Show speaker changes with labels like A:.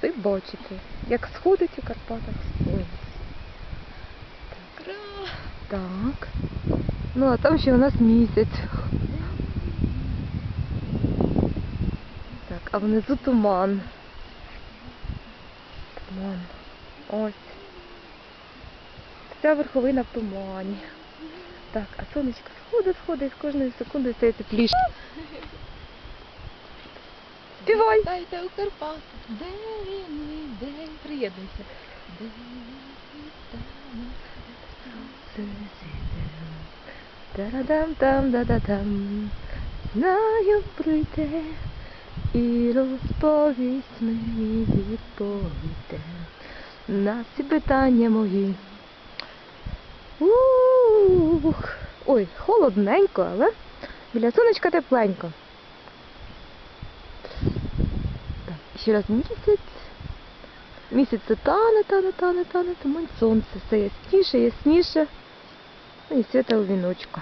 A: краси бачити. Як сходить у Карпатах сонце.
B: Кра.
A: Так. Ну, а там ще у нас місяць. Так, а внизу туман. Туман. Ось. Вся верховина в тумані. Так, а сонечко сходить, сходить, з кожною секундою стає тепліше. Співай!
B: Дайте у Карпатах, де він день. Приєднуйся. Де
A: Тарадам там да да там знаю прийде і розповість мені відповіде на всі питання мої. Ух. Ой, холодненько, але біля сонечка тепленько. Так, ще раз місяць. Місяць це тане, тане, тане, тане, тому сонце все ясніше, ясніше. Ну і свята у віночку.